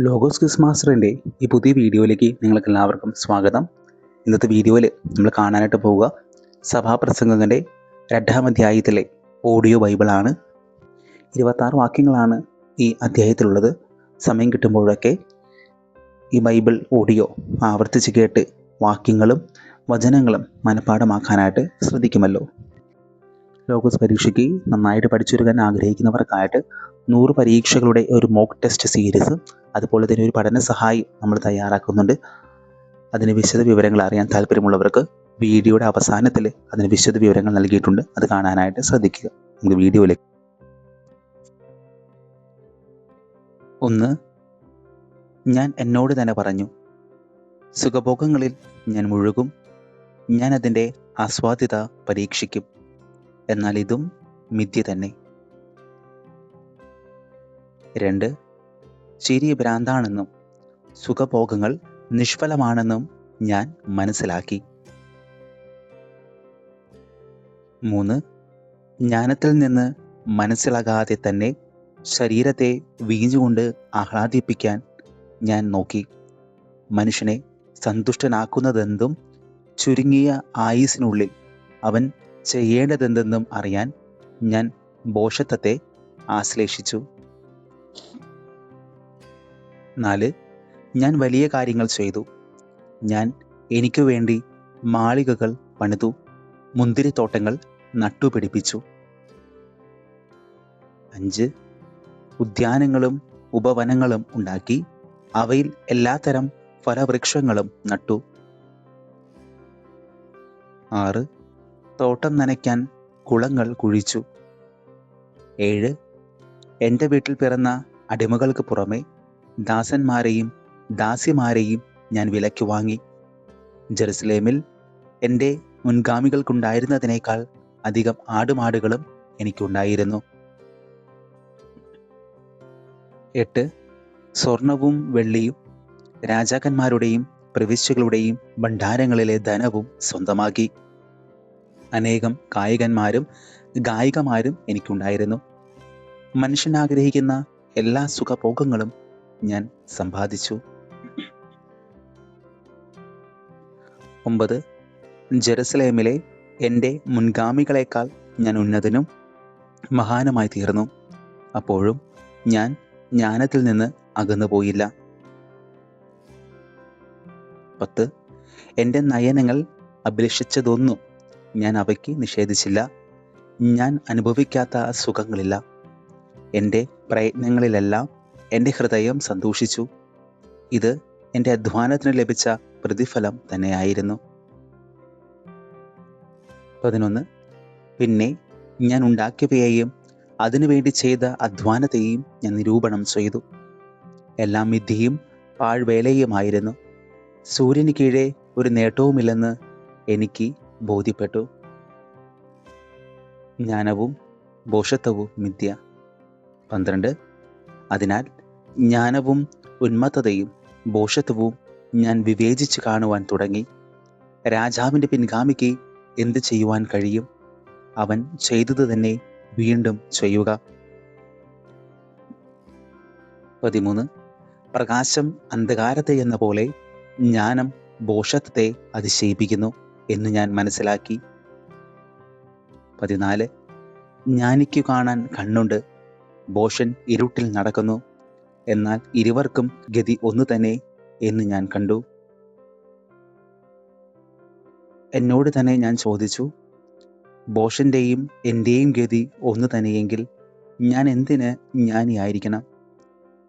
Logos quiz മാസ്റ്ററിന്റെ ഈ പുതിയ വീഡിയോയിലേക്ക് നിങ്ങൾക്ക് എല്ലാവർക്കും സ്വാഗതം. ഇന്നത്തെ വീഡിയോയിൽ നമ്മൾ കാണാനായിട്ട് പോവുക. സഭാപ്രസംഗത്തിന്റെ രണ്ടാം അധ്യായത്തിലെ ഓഡിയോ ബൈബിളാണ്. ഇരുപത്താറ് വാക്യങ്ങളാണ് ഈ അധ്യായത്തിലുള്ളത്. സമയം കിട്ടുമ്പോഴൊക്കെ ഈ ബൈബിൾ ഓഡിയോ ആവർത്തിച്ച് കേട്ട് വാക്യങ്ങളും വചനങ്ങളും മനഃപ്പാഠമാക്കാനായിട്ട് ശ്രദ്ധിക്കുമല്ലോ. ലോഗോസ് പരീക്ഷയ്ക്ക് നന്നായിട്ട് പഠിച്ചൊരുക്കാൻ ആഗ്രഹിക്കുന്നവർക്കായിട്ട് നൂറ് പരീക്ഷകളുടെ ഒരു മോക്ക് ടെസ്റ്റ് സീരീസ് അതുപോലെ തന്നെ ഒരു പഠന സഹായി നമ്മൾ തയ്യാറാക്കുന്നുണ്ട്. അതിന് വിശദ വിവരങ്ങൾ അറിയാൻ താല്പര്യമുള്ളവർക്ക് വീഡിയോയുടെ അവസാനത്തിൽ അതിന് വിശദ വിവരങ്ങൾ നൽകിയിട്ടുണ്ട്. അത് കാണാനായിട്ട് ശ്രദ്ധിക്കുക. നമുക്ക് വീഡിയോയിലേക്ക് ഒന്ന് ഞാൻ എന്നോട് തന്നെ പറഞ്ഞു സുഖഭോഗങ്ങളിൽ ഞാൻ മുഴുകും ഞാൻ അതിന്റെ ആസ്വാദ്യത പരീക്ഷിക്കും. എന്നാൽ ഇതും മിഥ്യ തന്നെ. രണ്ട് ചിരി ഭ്രാന്താണെന്നും സുഖഭോഗങ്ങൾ നിഷ്ഫലമാണെന്നും ഞാൻ മനസ്സിലാക്കി. മൂന്ന് ജ്ഞാനത്തിൽ നിന്ന് മനസ്സിലാകാതെ തന്നെ ശരീരത്തെ വീഞ്ഞുകൊണ്ട് ആഹ്ലാദിപ്പിക്കാൻ ഞാൻ നോക്കി. മനുഷ്യനെ സന്തുഷ്ടനാക്കുന്നതെന്തും ചുരുങ്ങിയ ആയുസിനുള്ളിൽ അവൻ ചെയ്യേണ്ടതെന്തെന്നും അറിയാൻ ഞാൻ ബോഷത്വത്തെ ആശ്ലേഷിച്ചു. നാല് ഞാൻ വലിയ കാര്യങ്ങൾ ചെയ്തു. ഞാൻ എനിക്ക് വേണ്ടി മാളികകൾ പണിതു മുന്തിരിത്തോട്ടങ്ങൾ നട്ടുപിടിപ്പിച്ചു അഞ്ച് ഉദ്യാനങ്ങളും ഉപവനങ്ങളും ഉണ്ടാക്കി അവയിൽ എല്ലാത്തരം ഫലവൃക്ഷങ്ങളും നട്ടു. ആറ് തോട്ടം നനയ്ക്കാൻ കുളങ്ങൾ കുഴിച്ചു. ഏഴ് എന്റെ വീട്ടിൽ പിറന്ന അടിമകൾക്ക് പുറമെ ദാസന്മാരെയും ദാസിമാരെയും ഞാൻ വിലയ്ക്ക് വാങ്ങി. ജെറുസലേമിൽ എന്റെ മുൻഗാമികൾക്കുണ്ടായിരുന്നതിനേക്കാൾ അധികം ആടുമാടുകളും എനിക്കുണ്ടായിരുന്നു. എട്ട്. സ്വർണവും വെള്ളിയും രാജാക്കന്മാരുടെയും പ്രവിശ്യകളുടെയും ഭണ്ഡാരങ്ങളിലെ ധനവും സ്വന്തമാക്കി. അനേകം കായികന്മാരും ഗായികമാരും എനിക്കുണ്ടായിരുന്നു. മനുഷ്യൻ ആഗ്രഹിക്കുന്ന എല്ലാ സുഖഭോഗങ്ങളും ഞാൻ സമ്പാദിച്ചു. ഒമ്പത് ജെറുസലേമിലെ എന്റെ മുൻഗാമികളെക്കാൾ ഞാൻ ഉന്നതനും മഹാനുമായി തീർന്നു. അപ്പോഴും ഞാൻ ജ്ഞാനത്തിൽ നിന്ന് അകന്നു പോയില്ല. പത്ത് എന്റെ നയനങ്ങൾ അഭിലഷിച്ചതൊന്നും ഞാൻ അവയ്ക്ക് നിഷേധിച്ചില്ല. ഞാൻ അനുഭവിക്കാത്ത സുഖങ്ങളില്ല. എന്റെ പ്രയത്നങ്ങളിലെല്ലാം എന്റെ ഹൃദയം സന്തോഷിച്ചു. ഇത് എന്റെ അധ്വാനത്തിന് ലഭിച്ച പ്രതിഫലം തന്നെയായിരുന്നു. പതിനൊന്ന് പിന്നെ ഞാൻ ഉണ്ടാക്കിയവയെയും അതിനുവേണ്ടി ചെയ്ത അധ്വാനത്തെയും ഞാൻ നിരൂപണം ചെയ്തു. എല്ലാം മിഥ്യയും പാഴ്വേലയുമായിരുന്നു. സൂര്യന് കീഴെ ഒരു നേട്ടവുമില്ലെന്ന് എനിക്ക് ബോധ്യപ്പെട്ടു. ജ്ഞാനവും ബോഷത്വവും മിഥ്യ പന്ത്രണ്ട് അതിനാൽ ജ്ഞാനവും ഉന്മത്തതയും ബോഷത്വവും ഞാൻ വിവേചിച്ച് കാണുവാൻ തുടങ്ങി. രാജാവിന്റെ പിൻഗാമിക്ക് എന്ത് ചെയ്യുവാൻ കഴിയും? അവൻ ചെയ്തത് തന്നെ വീണ്ടും ചെയ്യുക. പതിമൂന്ന്. പ്രകാശം അന്ധകാരത്തെ എന്ന പോലെ ജ്ഞാനം ഭോഷത്വത്തെ അതിശയിപ്പിക്കുന്നു എന്ന് ഞാൻ മനസ്സിലാക്കി. പതിനാല്. ജ്ഞാനിക്കു കാണാൻ കണ്ണുണ്ട്. ഭോഷൻ ഇരുട്ടിൽ നടക്കുന്നു. എന്നാൽ ഇരുവർക്കും ഗതി ഒന്നു തന്നെ എന്ന് ഞാൻ കണ്ടു. എന്നോട് തന്നെ ഞാൻ ചോദിച്ചു ബോഷന്റെയും എന്റെയും ഗതി ഒന്ന് തന്നെയെങ്കിൽ ഞാൻ എന്തിന് ജ്ഞാനിയായിരിക്കണം?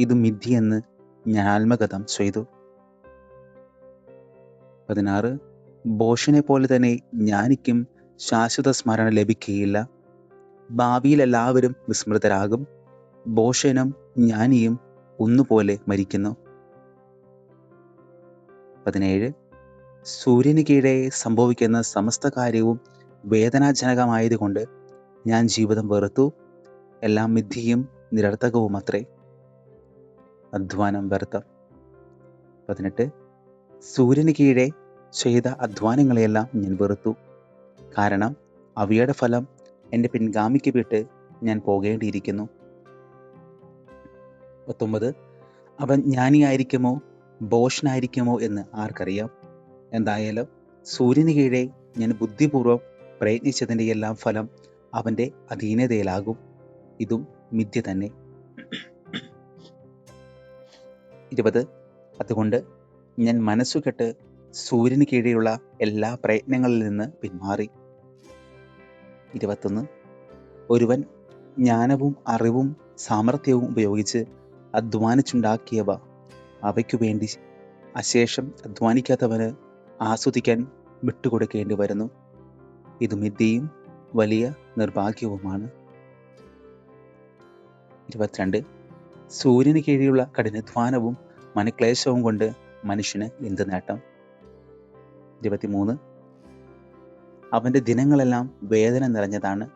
ഇത് മിഥ്യയെന്ന് ഞാൻ ആത്മകഥം ചെയ്തു. പതിനാറ്. ബോഷനെ പോലെ തന്നെ ജ്ഞാനിക്കും ശാശ്വത സ്മരണ ലഭിക്കുകയില്ല. ഭാവിയിൽ എല്ലാവരും വിസ്മൃതരാകും. ബോഷനും ജ്ഞാനിയും ഒന്നുപോലെ മരിക്കുന്നു. പതിനേഴ്. സൂര്യന് കീഴെ സംഭവിക്കുന്ന സമസ്ത കാര്യവും വേദനാജനകമായതുകൊണ്ട് ഞാൻ ജീവിതം വെറുത്തു. എല്ലാം മിഥ്യയും നിരർത്ഥകവും അത്രേ അധ്വാനം വ്യർത്ഥം. പതിനെട്ട്. സൂര്യന് കീഴെ ചെയ്ത അധ്വാനങ്ങളെയെല്ലാം ഞാൻ വെറുത്തു. കാരണം അവയുടെ ഫലം എന്റെ പിൻഗാമിക്ക് വിട്ട് ഞാൻ പോകേണ്ടിയിരിക്കുന്നു. പത്തൊമ്പത്. അവൻ ജ്ഞാനിയായിരിക്കുമോ? ഭോഷനായിരിക്കുമോ എന്ന് ആർക്കറിയാം? എന്തായാലും സൂര്യന് കീഴേ ഞാൻ ബുദ്ധിപൂർവം പ്രയത്നിച്ചതിന്റെ എല്ലാം ഫലം അവന്റെ അധീനതയിലാകും. ഇതും മിഥ്യ തന്നെ. ഇരുപത്. അതുകൊണ്ട് ഞാൻ മനസ്സുകെട്ട് സൂര്യന് കീഴെയുള്ള എല്ലാ പ്രയത്നങ്ങളിൽ നിന്ന് പിന്മാറി. ഇരുപത്തൊന്ന്. ഒരുവൻ ജ്ഞാനവും അറിവും സാമർഥ്യവും ഉപയോഗിച്ച് അധ്വാനിച്ചുണ്ടാക്കിയവ. അവയ്ക്കു വേണ്ടി അശേഷം അധ്വാനിക്കാത്തവന് ആസ്വദിക്കാൻ വിട്ടുകൊടുക്കേണ്ടി വരുന്നു. ഇത് മിഥ്യയും വലിയ നിർഭാഗ്യവുമാണ്. ഇരുപത്തിരണ്ട്. സൂര്യന് കീഴിലുള്ള കഠിനാധ്വാനവും മനക്ലേശവും കൊണ്ട് മനുഷ്യന് എന്ത് നേട്ടം? ഇരുപത്തിമൂന്ന്. അവന്റെ ദിനങ്ങളെല്ലാം വേദന നിറഞ്ഞതാണ്.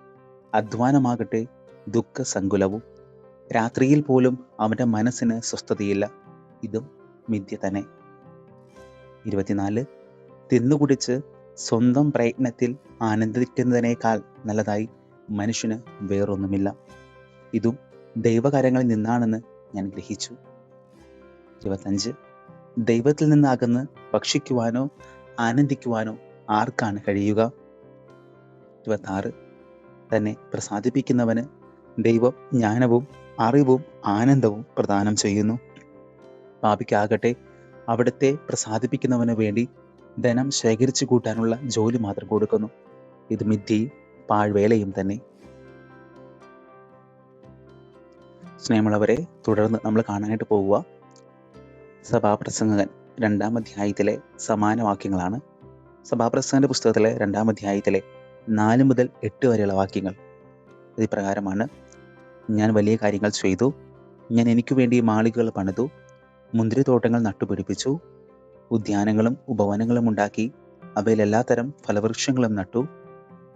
അധ്വാനമാകട്ടെ ദുഃഖസങ്കുലവും രാത്രിയിൽ പോലും അവന്റെ മനസ്സിന് സ്വസ്ഥതയില്ല. ഇതും മിഥ്യ തന്നെ. ഇരുപത്തിനാല്. തിന്നുകുടിച്ച് സ്വന്തം പ്രയത്നത്തിൽ ആനന്ദിക്കുന്നതിനേക്കാൾ നല്ലതായി മനുഷ്യന് വേറൊന്നുമില്ല. ഇതും ദൈവകാര്യങ്ങളിൽ നിന്നാണെന്ന് ഞാൻ ഗ്രഹിച്ചു. ഇരുപത്തഞ്ച്. ദൈവത്തിൽ നിന്നാകുന്ന ഭക്ഷിക്കുവാനോ ആനന്ദിക്കുവാനോ ആർക്കാണ് കഴിയുക? ഇരുപത്താറ്. തന്നെ പ്രസാദിപ്പിക്കുന്നവന് ദൈവം ജ്ഞാനവും അറിവും ആനന്ദവും പ്രദാനം ചെയ്യുന്നു. പാപിക്കാകട്ടെ അവിടുത്തെ പ്രസാദിപ്പിക്കുന്നവന് വേണ്ടി ധനം ശേഖരിച്ചു കൂട്ടാനുള്ള ജോലി മാത്രം കൊടുക്കുന്നു. ഇത് മിഥ്യയും പാഴ്വേലയും തന്നെ. സ്നേഹമുള്ളവരെ തുടർന്ന് നമ്മൾ കാണാനായിട്ട് പോവുക. സഭാപ്രസംഗകൻ രണ്ടാം അധ്യായത്തിലെ സമാന വാക്യങ്ങളാണ് സഭാപ്രസംഗന്റെ പുസ്തകത്തിലെ രണ്ടാം അധ്യായത്തിലെ നാല് മുതൽ എട്ട് വരെയുള്ള വാക്യങ്ങൾ ഇത് ഇപ്രകാരമാണ് ഞാൻ വലിയ കാര്യങ്ങൾ ചെയ്തു. ഞാൻ എനിക്ക് വേണ്ടി മാളികകൾ പണിതു. മുന്തിരിത്തോട്ടങ്ങൾ നട്ടുപിടിപ്പിച്ചു. ഉദ്യാനങ്ങളും ഉപവനങ്ങളും ഉണ്ടാക്കി. അവയിൽ എല്ലാത്തരം ഫലവൃക്ഷങ്ങളും നട്ടു.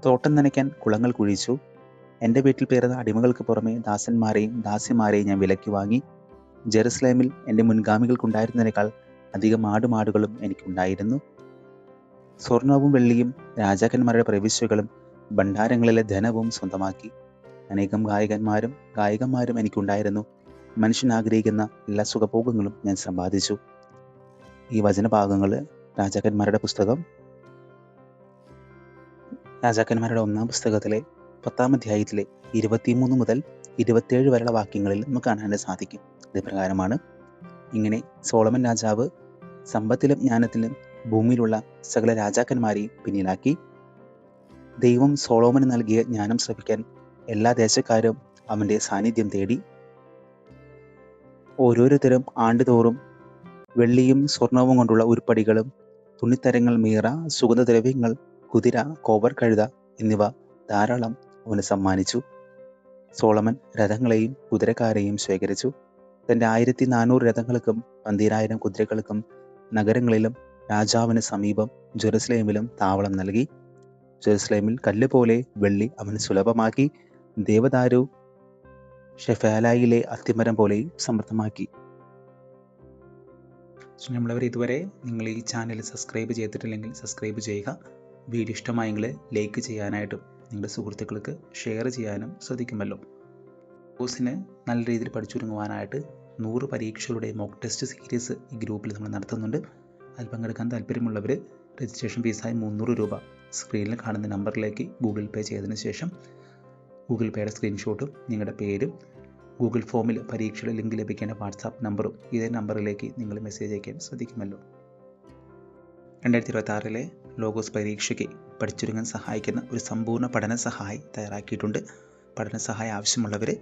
തോട്ടം നനയ്ക്കാൻ കുളങ്ങൾ കുഴിച്ചു. എന്റെ വീട്ടിൽ പേരുന്ന അടിമകൾക്ക് പുറമെ ദാസന്മാരെയും ദാസിമാരെയും ഞാൻ വിലയ്ക്ക് വാങ്ങി. ജെറുസലേമിൽ എന്റെ മുൻഗാമികൾക്കുണ്ടായിരുന്നതിനേക്കാൾ അധികം ആടുമാടുകളും എനിക്കുണ്ടായിരുന്നു. സ്വർണവും വെള്ളിയും രാജാക്കന്മാരുടെ പ്രവിശ്യകളും ഭണ്ഡാരങ്ങളിലെ ധനവും സ്വന്തമാക്കി. അനേകം ഗായകന്മാരും ഗായകന്മാരും എനിക്കുണ്ടായിരുന്നു. മനുഷ്യൻ ആഗ്രഹിക്കുന്ന എല്ലാ സുഖഭോഗങ്ങളും ഞാൻ സമ്പാദിച്ചു. ഈ വചനഭാഗങ്ങൾ രാജാക്കന്മാരുടെ പുസ്തകം രാജാക്കന്മാരുടെ ഒന്നാം പുസ്തകത്തിലെ പത്താം അധ്യായത്തിലെ ഇരുപത്തിമൂന്ന് മുതൽ ഇരുപത്തിയേഴ് വരെയുള്ള വാക്യങ്ങളിൽ നമുക്ക് കാണാൻ സാധിക്കും. ഇത് പ്രകാരമാണ്. ഇങ്ങനെ സോളമൻ രാജാവ് സമ്പത്തിലും ജ്ഞാനത്തിലും ഭൂമിയിലുള്ള സകല രാജാക്കന്മാരെയും പിന്നിലാക്കി ദൈവം സോളോമന് നൽകിയ ജ്ഞാനം ശ്രമിക്കാൻ എല്ലാ ദേശക്കാരും അവന്റെ സാന്നിധ്യം തേടി ഓരോരുത്തരും ആണ്ടുതോറും വെള്ളിയും സ്വർണവും കൊണ്ടുള്ള ഉരുപ്പടികളും തുണിത്തരങ്ങൾ മീറ സുഗന്ധദ്രവ്യങ്ങൾ കുതിര കോവർ കഴുത എന്നിവ ധാരാളം അവന് സമ്മാനിച്ചു. സോളമൻ രഥങ്ങളെയും കുതിരക്കാരെയും ശേഖരിച്ചു. തന്റെ ആയിരത്തി നാനൂറ് രഥങ്ങൾക്കും പന്തിരായിരം കുതിരകൾക്കും നഗരങ്ങളിലും രാജാവിന് സമീപം ജെറുസലേമിലും താവളം നൽകി. ജെറുസലേമിൽ കല്ല് പോലെ വെള്ളി അവന് സുലഭമാക്കി. ദേവദാരു ഷെഫാലായിലെ അത്തിമരം പോലെ സമൃദ്ധമാക്കി. നമ്മളവർ ഇതുവരെ നിങ്ങൾ ഈ ചാനൽ സബ്സ്ക്രൈബ് ചെയ്തിട്ടില്ലെങ്കിൽ സബ്സ്ക്രൈബ് ചെയ്യുക. വീഡിയോ ഇഷ്ടമായെങ്കിൽ ലൈക്ക് ചെയ്യാനായിട്ടും നിങ്ങളുടെ സുഹൃത്തുക്കൾക്ക് ഷെയർ ചെയ്യാനും ശ്രദ്ധിക്കുമല്ലോ. കോഴ്സിന് നല്ല രീതിയിൽ പഠിച്ചുരുങ്ങുവാനായിട്ട് നൂറ് പരീക്ഷകളുടെ മോക്ക് ടെസ്റ്റ് സീരീസ് ഈ ഗ്രൂപ്പിൽ നമ്മൾ നടത്തുന്നുണ്ട്. അതിൽ പങ്കെടുക്കാൻ താല്പര്യമുള്ളവർ രജിസ്ട്രേഷൻ ഫീസായി മുന്നൂറ് രൂപ സ്ക്രീനിൽ കാണുന്ന നമ്പറിലേക്ക് ഗൂഗിൾ പേ ചെയ്തതിന് ശേഷം ഗൂഗിൾ പേയുടെ സ്ക്രീൻഷോട്ടും നിങ്ങളുടെ പേരും ഗൂഗിൾ ഫോമിൽ പരീക്ഷയുടെ ലിങ്ക് ലഭിക്കേണ്ട വാട്സാപ്പ് നമ്പറും ഇതേ നമ്പറിലേക്ക് നിങ്ങൾ മെസ്സേജ് അയക്കാൻ ശ്രദ്ധിക്കുമല്ലോ. രണ്ടായിരത്തി ഇരുപത്തി ലോഗോസ് പരീക്ഷയ്ക്ക് പഠിച്ചൊരുങ്ങാൻ സഹായിക്കുന്ന ഒരു സമ്പൂർണ പഠന സഹായി തയ്യാറാക്കിയിട്ടുണ്ട്. പഠന സഹായം ആവശ്യമുള്ളവർ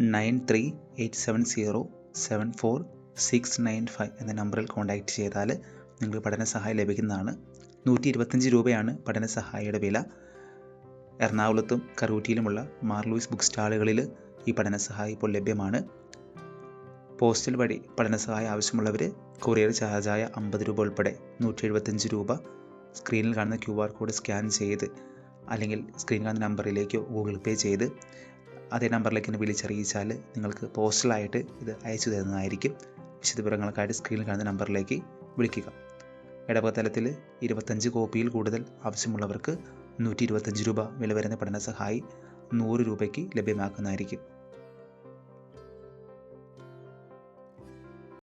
nine three eight seven zero seven four six nine five എന്ന നമ്പറിൽ കോൺടാക്റ്റ് ചെയ്താൽ നിങ്ങൾക്ക് പഠന സഹായം ലഭിക്കുന്നതാണ്. നൂറ്റി ഇരുപത്തഞ്ച് രൂപയാണ് പഠന സഹായിയുടെ വില. എറണാകുളത്തും കറൂറ്റിയിലുമുള്ള മാർലൂയിസ് ബുക്ക് സ്റ്റാളുകളിൽ ഈ പഠന സഹായം ഇപ്പോൾ ലഭ്യമാണ്. പോസ്റ്റൽ വഴി പഠന സഹായം ആവശ്യമുള്ളവർ കൊറിയർ ചാർജായ അമ്പത് രൂപ ഉൾപ്പെടെ നൂറ്റി എഴുപത്തഞ്ച് രൂപ സ്ക്രീനിൽ കാണുന്ന ക്യു ആർ കോഡ് സ്കാൻ ചെയ്ത് അല്ലെങ്കിൽ സ്ക്രീൻ കാണുന്ന നമ്പറിലേക്കോ ഗൂഗിൾ പേ ചെയ്ത് അതേ നമ്പറിലേക്ക് എന്നെ വിളിച്ചറിയിച്ചാൽ നിങ്ങൾക്ക് പോസ്റ്റലായിട്ട് ഇത് അയച്ചു തരുന്നതായിരിക്കും. വിശദവിവരങ്ങൾക്കായിട്ട് സ്ക്രീനിൽ കാണുന്ന നമ്പറിലേക്ക് വിളിക്കുക. ഇടവകത്തലത്തിൽ ഇരുപത്തഞ്ച് കോപ്പിയിൽ കൂടുതൽ ആവശ്യമുള്ളവർക്ക് നൂറ്റി ഇരുപത്തഞ്ച് രൂപ വില വരുന്ന പഠന സഹായി നൂറ് രൂപയ്ക്ക് ലഭ്യമാക്കുന്നതായിരിക്കും.